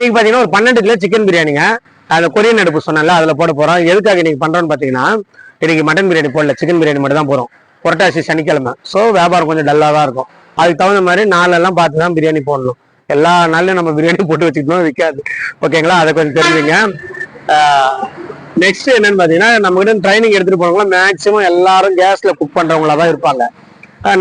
இன்னைக்கு பாத்தீங்கன்னா ஒரு பன்னெண்டு கிலோ சிக்கன் பிரியாணிங்க. அதை கொரியன் அடுப்பு சொன்னேன்ல அதுல போட போறோம். எதுக்காக இன்னைக்கு பண்றோம்னு பாத்தீங்கன்னா இன்னைக்கு மட்டன் பிரியாணி போடல சிக்கன் பிரியாணி மட்டும் தான் போறோம் புரட்டாசி சனிக்கிழமை. ஸோ வியாபாரம் கொஞ்சம் டல்லா தான் இருக்கும். அதுக்கு தகுந்த மாதிரி நாளெல்லாம் பார்த்து தான் பிரியாணி போடணும். எல்லா நாள்லயும் நம்ம பிரியாணி போட்டு வச்சுக்கணும் விற்காது ஓகேங்களா அதை கொஞ்சம் தெரிஞ்சுங்க. நெக்ஸ்ட் என்னன்னு பாத்தீங்கன்னா நம்ம கிட்ட ட்ரைனிங் எடுத்துட்டு போனவங்க மேக்ஸிமம் எல்லாரும் கேஸ்ல குக் பண்றவங்களா தான் இருப்பாங்க.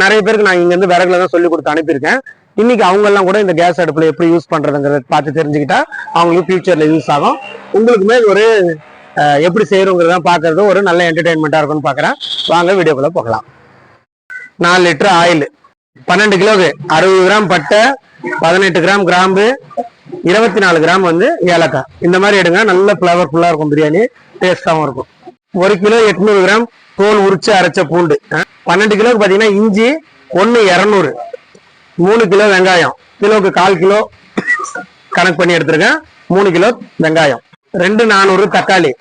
நிறைய பேருக்கு நான் இங்க இருந்து விறகுல தான் சொல்லி கொடுத்து அனுப்பியிருக்கேன். இன்னைக்கு அவங்க எல்லாம் கூட இந்த கேஸ் அடுப்புல எப்படி யூஸ் பண்றதுங்கிறத பார்த்து தெரிஞ்சுக்கிட்டா அவங்களுக்கு ஃபியூச்சர்ல யூஸ் ஆகும். உங்களுக்குமே ஒரு அஹ், எப்படி செய்யறோங்கிறத பாக்குறது ஒரு நல்ல என்டர்டைன்மெண்டா இருக்கும்னு பாக்குறேன் வாங்க வீடியோக்குள்ள போகலாம். நாலு லிட்டர் ஆயில் பன்னெண்டு கிலோவுக்கு அறுபது கிராம் பட்டை பதினெட்டு கிராம் கிராம்பு இருபத்தி நாலு கிராம் வந்து ஏலக்காய். இந்த மாதிரி எடுங்க நல்ல ஃபிளவர்ஃபுல்லா இருக்கும் பிரியாணி டேஸ்டாகவும் இருக்கும். ஒரு கிலோ எட்நூறு கிராம் தோல் உரிச்சு அரைச்ச பூண்டு பன்னெண்டு கிலோக்கு பாத்தீங்கன்னா இஞ்சி ஒன்னு இரநூறு. மூணு கிலோ வெங்காயம். கிலோக்கு கால் கிலோ கணக்கு பண்ணி எடுத்திருக்கேன். மூணு கிலோ வெங்காயம். ரெண்டு நானூறு தக்காளி.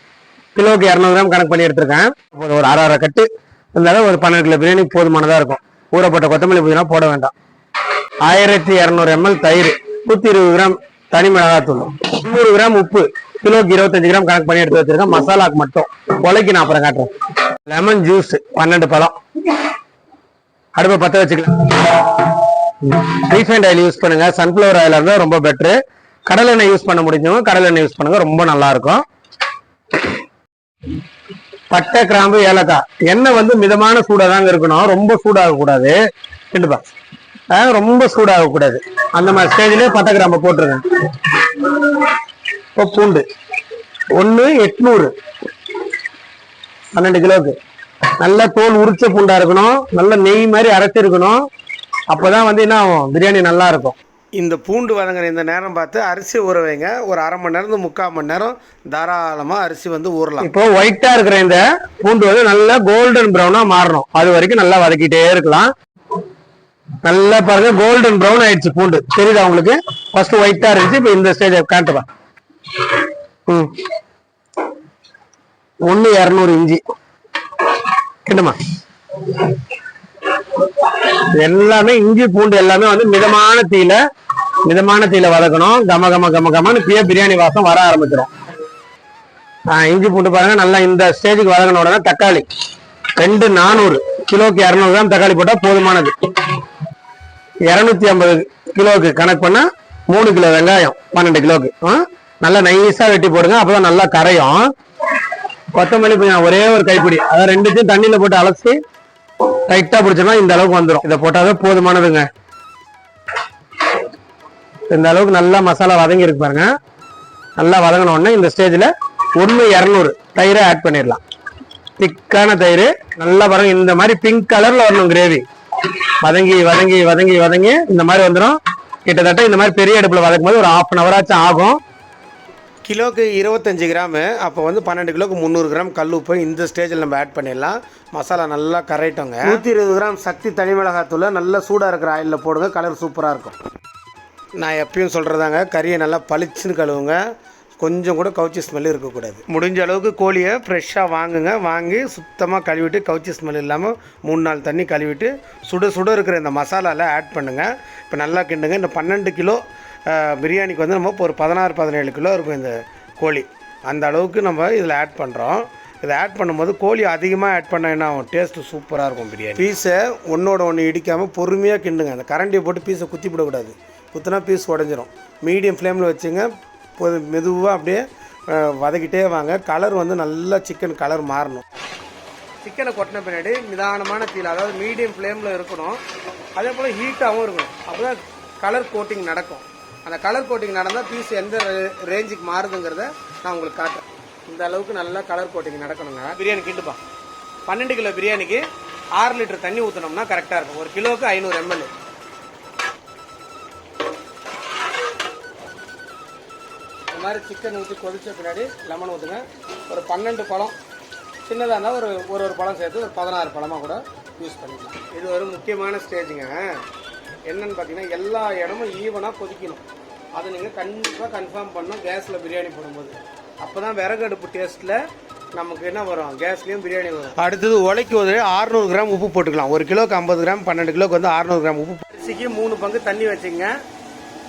கிலோக்கு இரநூறு கிராம் கணக்கு பண்ணி எடுத்திருக்கேன். ஒரு அரை அரை கட்டு. இருந்தாலும் ஒரு பன்னெண்டு கிலோ பிரியாணி போதுமானதாக இருக்கும். ஊறப்பட்ட கொத்தமல்லி புதினா போட வேண்டாம். ஆயிரத்தி இரநூறு எம்எல் தயிர். நூற்றி இருபது கிராம் தனி மிளகாத்தூள். நூறு கிராம் உப்பு. கிலோக்கு இருபத்தஞ்சு கிராம் கணக்கு பண்ணி எடுத்து வச்சிருக்கேன். மசாலாக்கு மட்டும். கொலைக்கு நான் அப்புறம் காட்டுறேன். லெமன் ஜூஸ் பன்னெண்டு பழம். அடுப்பை பற்ற வச்சுக்கலாம். ரீஃபைண்ட் ஆயில் யூஸ் பண்ணுங்க. சன்ஃபிளவர் ஆயில் இருந்தால் ரொம்ப பெட்ரு கடலை எண்ணெய் யூஸ் பண்ண முடிஞ்சவங்க கடலை எண்ணெய் யூஸ் பண்ணுங்க. ரொம்ப நல்லா இருக்கும். பட்டை கிராம்பு ஏலக்காய். எண்ணெய் வந்து மிதமான சூடாக தாங்க இருக்கணும். ரொம்ப சூடாக கூடாது. ரொம்ப சூடாக கூடாது. அந்த மாதிரி ஸ்டேஜ்லேயே பட்டை கிராம்பு போட்டுருங்க. இப்போ பூண்டு. ஒன்று எட்நூறு. பன்னெண்டு கிலோவுக்கு. நல்ல தோல் உரிச்ச பூண்டா இருக்கணும். நல்ல நெய் மாதிரி அரைச்சிருக்கணும். அப்பதான் வந்து என்ன ஆகும்? பிரியாணி நல்லா இருக்கும் இந்த பூண்டு வதங்குற இந்த நேரம் பார்த்து அரிசி ஊற வைங்க. ஒரு அரை மணி நேரம் முக்கால் மணி நேரம் தாராளமாக அரிசி வந்து ஊறலாம். இப்போ ஒயிட்டா இருக்கிற இந்த பூண்டு வந்து நல்லா கோல்டன் ப்ரௌனா மாறணும். அது வரைக்கும் நல்லா வதக்கிட்டே இருக்கலாம். நல்லா பாருங்க கோல்டன் ப்ரௌன் ஆயிடுச்சு பூண்டு. தெரியுதா உங்களுக்கு? ஃபர்ஸ்ட் ஒயிட்டா இருந்துச்சு இப்போ இந்த ஸ்டேஜ் காட்டுப்பா ம். ஒன்று இரநூறு இஞ்சி. கிண்டுமா எல்லாமே இஞ்சி பூண்டு எல்லாமே வந்து மிதமான தீயில மிதமான தீயில வதக்கணும். கம கம கம கமன்னு இப்பயே பிரியாணி வாசம் வர ஆரம்பிச்சிடும். ஆஹ் இஞ்சி பூண்டு பாருங்க நல்லா இந்த ஸ்டேஜுக்கு வதங்கின உடனே தக்காளி. ரெண்டு நானூறு. கிலோக்கு இரநூறு கிராம் தக்காளி போட்டா போதுமானது. இரநூத்தி ஐம்பது கிலோவுக்கு கணக்கு பண்ணா மூணு கிலோ வெங்காயம் பன்னெண்டு கிலோவுக்கு நல்லா நைஸாக வெட்டி போடுங்க அப்பதான் நல்லா கரையும். கொத்தமல்லி கொஞ்சம் ஒரே ஒரு கைப்பிடி. அதாவது ரெண்டுத்தையும் தண்ணியில போட்டு அலசி டைட்டா பிடிச்சோம்னா இந்த அளவுக்கு வந்துடும் இதை போட்டாதான் போதுமானதுங்க. இந்த அளவுக்கு நல்லா மசாலா வதங்கி இருக்கு பாருங்க. நல்லா வதங்கினோடனே இந்த ஸ்டேஜில் ஒன்று இரநூறு தயிரை ஆட் பண்ணிடலாம். திக்கான தயிர் நல்லா பாருங்க இந்த மாதிரி பிங்க் கலர்ல வரணும் கிரேவி வதங்கி வதங்கி வதங்கி வதங்கி இந்த மாதிரி வந்துடும் கிட்டத்தட்ட இந்த மாதிரி பெரிய அடுப்புல வதக்கும் போது ஒரு ஹாஃப் அன் ஹவர் ஆச்சும் ஆகும். கிலோக்கு இருபத்தஞ்சி கிராமு அப்போ வந்து பன்னெண்டு கிலோக்கு முந்நூறு கிராம் கல் உப்பு இந்த ஸ்டேஜில் நம்ம ஆட் பண்ணிடலாம். மசாலா நல்லா கரைட்டோங்க நூற்றி இருபது கிராம் சக்தி தனி மிளகாத்தூளை நல்லா சூடாக இருக்கிற ஆயிலில் போடுங்க கலர் சூப்பராக இருக்கும். நான் எப்பயும் சொல்கிறதாங்க கறியை நல்லா பளிச்சுன்னு கழுவுங்க. கொஞ்சம் கூட கவுச்சி ஸ்மெல் இருக்கக்கூடாது. முடிஞ்ச அளவுக்கு கோழியை ஃப்ரெஷ்ஷாக வாங்குங்க. வாங்கி சுத்தமாக கழுவிட்டு கவுச்சி ஸ்மெல் இல்லாமல் மூணு நாள் தண்ணி கழுவிட்டு சுட சுட இருக்கிற இந்த மசாலாவில் ஆட் பண்ணுங்கள் இப்போ நல்லா கிண்டுங்க. இந்த பன்னெண்டு கிலோ பிரியாணிக்கு வந்து நம்ம ஒரு பதினாறு பதினேழு கிலோ இருக்கும் இந்த கோழி. அந்த அளவுக்கு நம்ம இதில் ஆட் பண்ணுறோம் இதை ஆட் பண்ணும்போது கோழி அதிகமாக ஆட் பண்ண என்ன ஆகும்? டேஸ்ட்டு சூப்பராக இருக்கும் பிரியாணி. பீஸை ஒன்றோட ஒன்று இடிக்காமல் பொறுமையாக கிண்டுங்க. அந்த கரண்டியை போட்டு பீஸை குத்தி விடக்கூடாது. குத்துனா பீஸ் உடஞ்சிரும். மீடியம் ஃப்ளேமில் வச்சுங்க. பொது மெதுவாக அப்படியே வதக்கிட்டே வாங்க. கலர் வந்து நல்லா சிக்கன் கலர் மாறணும். சிக்கனை கொட்டின பின்னாடி நிதானமான தீயில் அதாவது மீடியம் ஃப்ளேமில் இருக்கணும். அதே போல் ஹீட்டாகவும் இருக்கணும். அப்போ தான் கலர் கோட்டிங் நடக்கும். அந்த கலர் கோட்டிங் நடந்தால் பீஸ் எந்த ரேஞ்சுக்கு மாறுதுங்கிறத நான் உங்களுக்கு காட்டுறேன். இந்த அளவுக்கு நல்லா கலர் கோட்டிங் நடக்கணுங்க. பிரியாணி கிண்டுப்பா. பன்னெண்டு கிலோ பிரியாணிக்கு ஆறு லிட்டர் தண்ணி ஊற்றினோம்னா கரெக்டாக இருக்கும். ஒரு கிலோவுக்கு ஐநூறு எம்எல் இந்த மாதிரி சிக்கன் ஊற்றி கொதிச்ச பின்னாடி லெமன் ஊற்றுங்க ஒரு பன்னெண்டு பழம். சின்னதாக இருந்தால் ஒரு ஒரு ஒரு பழம் சேர்த்து ஒரு பதினாறு பழமாக கூட யூஸ் பண்ணிக்கலாம். இது ஒரு முக்கியமான ஸ்டேஜுங்க என்னன்னு பார்த்தீங்கன்னா எல்லா இடமும் ஈவனாக கொதிக்கணும். அதை நீங்கள் கண்டிப்பாக கன்ஃபார்ம் பண்ணணும் கேஸில் பிரியாணி போடும்போது. அப்போ தான் விறகு அடுப்பு டேஸ்ட்டில் நமக்கு என்ன வரும்? கேஸ்லேயும் பிரியாணி வரும். அடுத்தது உலைக்கு ஒரு அறுநூறு கிராம் உப்பு போட்டுக்கலாம். ஒரு கிலோக்கு ஐம்பது கிராம் பன்னெண்டு கிலோக்கு வந்து அறுநூறு கிராம் உப்பு அரிசிக்கு மூணு பங்கு தண்ணி வச்சுங்க.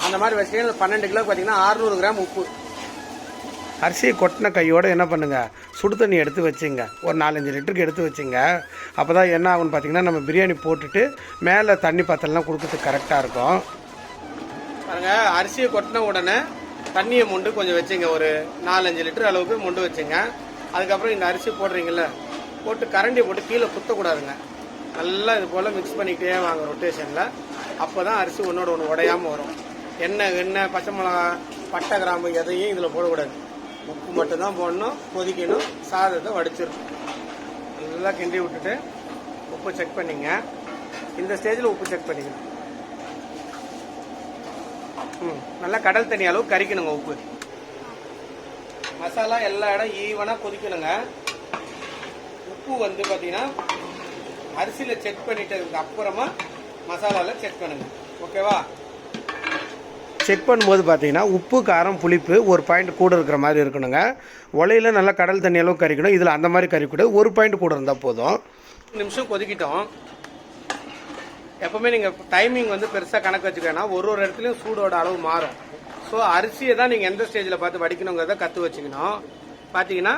அந்த மாதிரி வச்சிங்கன்னா பன்னெண்டு கிலோ பார்த்தீங்கன்னா அறுநூறு கிராம் உப்பு. அரிசியை கொட்டின கையோட என்ன பண்ணுங்க? சுடு தண்ணி எடுத்து வச்சுங்க. ஒரு நாலஞ்சு லிட்டருக்கு எடுத்து வச்சுங்க. அப்போ தான் என்ன ஆகும்னு பார்த்தீங்கன்னா நம்ம பிரியாணி போட்டுட்டு மேலே தண்ணி பாத்திரம்லாம் கொடுக்கறதுக்கு கரெக்டாக இருக்கும். பாருங்க அரிசியை கொட்டின உடனே தண்ணியை மொண்டு கொஞ்சம் வச்சுங்க. ஒரு நாலஞ்சு லிட்டர் அளவுக்கு மொண்டு வச்சுங்க. அதுக்கப்புறம் இந்த அரிசி போடுறீங்கல்ல போட்டு கரண்டியை போட்டு கீழே குத்தக்கூடாதுங்க. நல்லா இது போல் மிக்ஸ் பண்ணிக்கிட்டே வாங்க ரொட்டேஷனில் அப்போ தான் அரிசி ஒன்றோட ஒன்று உடையாமல் வரும். எண்ணெய் எண்ணெய் பச்சை மிளகா பட்டை கிராம்பு எதையும் இதில் போடக்கூடாது. உப்பு மட்டும்தான் போடணும் கொதிக்கணும் சாதத்தை வடிச்சிடணும். நல்லா கிண்டி விட்டுட்டு உப்பு செக் பண்ணிங்க. இந்த ஸ்டேஜில் உப்பு செக் பண்ணிக்கணும். நல்லா கடல் தண்ணி அளவு கறிக்கணுங்க உப்பு. மசாலா எல்லா இடம் ஈவனாக கொதிக்கணுங்க. உப்பு வந்து பார்த்தீங்கன்னா அரிசியில் செக் பண்ணிட்டதுக்கு அப்புறமா மசாலாவில் செக் பண்ணுங்க. ஓகேவா செக் பண்ணும்போது பார்த்தீங்கன்னா உப்பு காரம் புளிப்பு ஒரு பாயிண்ட் கூட இருக்கிற மாதிரி இருக்கணுங்க. உலையில நல்லா கடல் தண்ணி அளவு கறிக்கணும் இதில் அந்த மாதிரி கறிக்கூடாது ஒரு பாயிண்ட் கூட இருந்தால் போதும். நிமிஷம் கொதிக்கிட்டோம். எப்பவுமே நீங்கள் டைமிங் வந்து பெருசாக கணக்கு வச்சுக்கோன்னா ஒரு ஒரு இடத்துலையும் சூடோட அளவு மாறும். ஸோ அரிசியை தான் நீங்கள் எந்த ஸ்டேஜில் பார்த்து வடிக்கணுங்கிறத கற்று வச்சுக்கணும் பார்த்தீங்கன்னா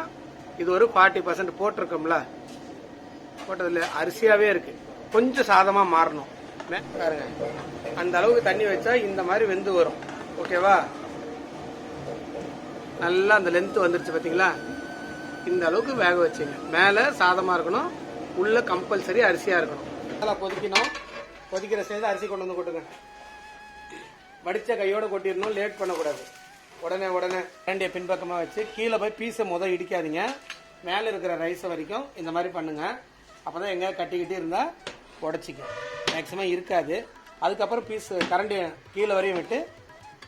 இது ஒரு ஃபார்ட்டி பர்சன்ட் போட்டிருக்கோம்ல. போட்டதில்ல அரிசியாகவே இருக்கு. கொஞ்சம் சாதமாக மாறணும். பாருங்க. அந்த அளவுக்கு தண்ணி வச்சா இந்த மாதிரி வெந்து வரும். ஓகேவா நல்லா அந்த லென்த் வந்துருச்சு பார்த்தீங்களா இந்த அளவுக்கு வேக வச்சுங்க. மேலே சாதமாக இருக்கணும். உள்ள கம்பல்சரி அரிசியாக இருக்கணும். நல்லா கொதிக்கணும். கொதிக்கிற சேர்ந்து அரிசி கொண்டு வந்து கொட்டுங்க. வடித்த கையோடு கொட்டிடணும் லேட் பண்ணக்கூடாது. உடனே உடனே. ரெண்டிய பின்பக்கமாக வச்சு கீழே போய் பீஸை முதல் இடிக்காதீங்க. மேலே இருக்கிற ரைஸை வரைக்கும் இந்த மாதிரி பண்ணுங்க. அப்போ தான் எங்கேயா கட்டிக்கிட்டு இருந்தால் உடச்சிக்கும். மேக்ஸிமம் இருக்காது. அதுக்கப்புறம் பீஸ் கரண்டி கீழே வரையும் விட்டு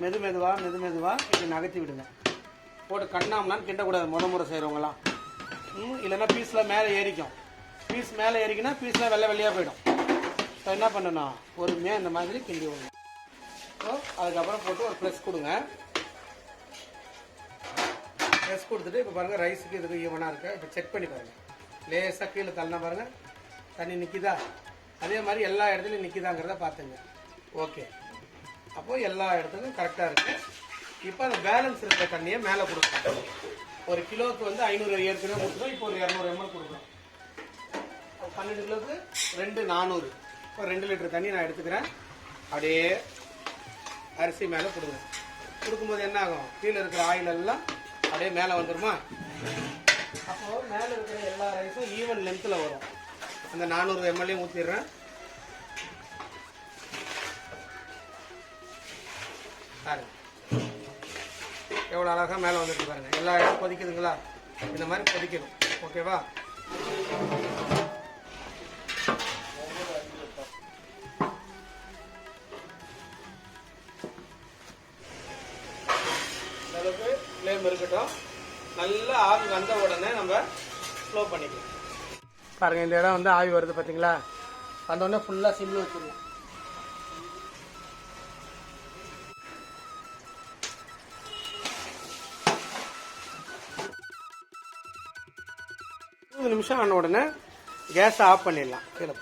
மெது மெதுவாக மெது மெதுவாக இப்படி நகர்த்தி விடுங்க. போட்டு கண்ணாமலாம் கிண்டக்கூடாது. முத முறை செய்கிறவங்களாம் ம் இல்லைன்னா பீஸில் மேலே ஏறிக்கும். பீஸ் மேலே ஏறிக்கினா பீஸ்லாம் வெள்ளை வெள்ளையாக போயிடும். இப்போ என்ன பண்ணணும் பொறுமையாக இந்த மாதிரி கிண்டி விடணும். ஸோ அதுக்கப்புறம் போட்டு ஒரு ப்ரெஸ் கொடுங்க. ப்ரெஸ் கொடுத்துட்டு இப்போ பாருங்கள் ரைஸுக்கு இதுக்கு ஈவனாக இருக்குது இப்போ செக் பண்ணி பாருங்கள் லேசாக கீழே தள்ளினா பாருங்கள் தண்ணி நிற்கிதா அதே மாதிரி எல்லா இடத்துலையும் நிற்கிதாங்கிறத பார்த்துங்க. ஓகே அப்போது எல்லா இடத்துலையும் கரெக்டாக இருக்குது இப்போ அந்த பேலன்ஸ் இருக்கிற தண்ணியை மேலே கொடுக்கணும். ஒரு கிலோவுக்கு வந்து ஐநூறு ஏற்கனவே கொடுக்குறோம் இப்போ ஒரு இரநூறு எம்எல் கொடுக்குறோம். பன்னெண்டு கிலோவுக்கு ரெண்டு நானூறு. ஒரு ரெண்டு லிட்டர் தண்ணி நான் எடுத்துக்கிறேன். அப்படியே அரிசி மேலே கொடுக்குறேன் கொடுக்கும்போது என்ன ஆகும்? கீழே இருக்கிற ஆயில் எல்லாம் அப்படியே மேலே வந்துருமா? அப்போ மேலே இருக்கிற எல்லா ரைஸும் ஈவன் லென்த்தில் வரும். அந்த நானூறு எம்எல்ஏ ஊற்றிடுறேன் பாருங்க. எவ்வளோ அழகாக மேலே வந்துட்டு பாருங்கள் எல்லா இடம் கொதிக்குதுங்களா? இந்த மாதிரி கொதிக்கணும். ஓகேவா இருக்கட்டும். நல்லா ஆவி வந்த உடனே நம்ம ஸ்லோ பண்ணிக்கலாம். பாருங்க இந்த இடம் வந்து ஆவி வருது பார்த்தீங்களா வந்த உடனே ஃபுல்லாக சிம்மில் வச்சுருங்க இருபது நிமிஷம் ஆன உடனே கேஸை ஆஃப் பண்ணிடலாம். கீழே.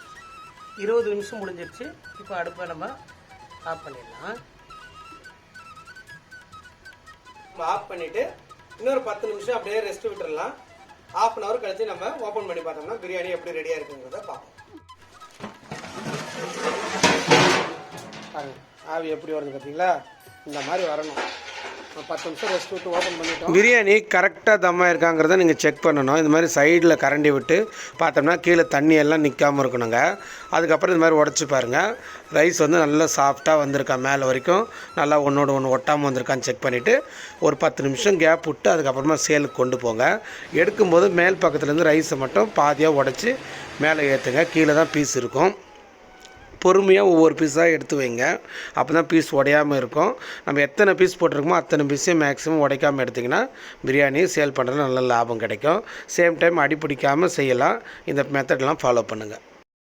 இருபது நிமிஷம் முடிஞ்சிருச்சு. இப்போ அடுப்பை நம்ம ஆஃப் பண்ணிடலாம். ஆஃப் பண்ணிட்டு இன்னொரு பத்து நிமிஷம் அப்படியே ரெஸ்ட் விட்டுடலாம் ஆஃப் அன் ஹவர் கழிச்சு நம்ம ஓப்பன் பண்ணி பார்த்தோம்னா பிரியாணி எப்படி ரெடியாக இருக்குங்கிறத பார்ப்போம். ஆவி எப்படி வருது பார்த்தீங்களா? இந்த மாதிரி வரணும். பத்து நிமிஷம் ரெஸ்ட் விட்டு ஓப்பன் பண்ணிட்டோம். பிரியாணி கரெக்டாக தம்மாக இருக்காங்கிறத நீங்கள் செக் பண்ணணும். இந்த மாதிரி சைடில் கரண்டி விட்டு பார்த்தோம்னா கீழே தண்ணி எல்லாம் நிற்காம இருக்கணுங்க. அதுக்கப்புறம் இந்த மாதிரி உடச்சி பாருங்கள் ரைஸ் வந்து நல்லா சாஃப்டாக வந்திருக்கா மேலே வரைக்கும். நல்லா ஒன்றோட ஒன்று ஒட்டாமல் வந்திருக்கான்னு செக் பண்ணிவிட்டு ஒரு பத்து நிமிஷம் கேப் விட்டு அதுக்கப்புறமா சேலுக்கு கொண்டு போங்க. எடுக்கும்போது மேல் பக்கத்துலேருந்து ரைஸை மட்டும் பாதியாக உடச்சி மேலே ஏற்றுங்க கீழே தான் பீஸ் இருக்கும். பொறுமையாக ஒவ்வொரு பீஸாக எடுத்து வைங்க. அப்போ தான் பீஸ் உடையாமல் இருக்கும். நம்ம எத்தனை பீஸ் போட்டிருக்கோமோ அத்தனை பீஸையும் மேக்ஸிமம் உடைக்காமல் எடுத்திங்கன்னா பிரியாணி சேல் பண்ணுறது நல்ல லாபம் கிடைக்கும். சேம் டைம் அடி பிடிக்காமல் செய்யலாம். இந்த மெத்தட்லாம் ஃபாலோ பண்ணுங்கள்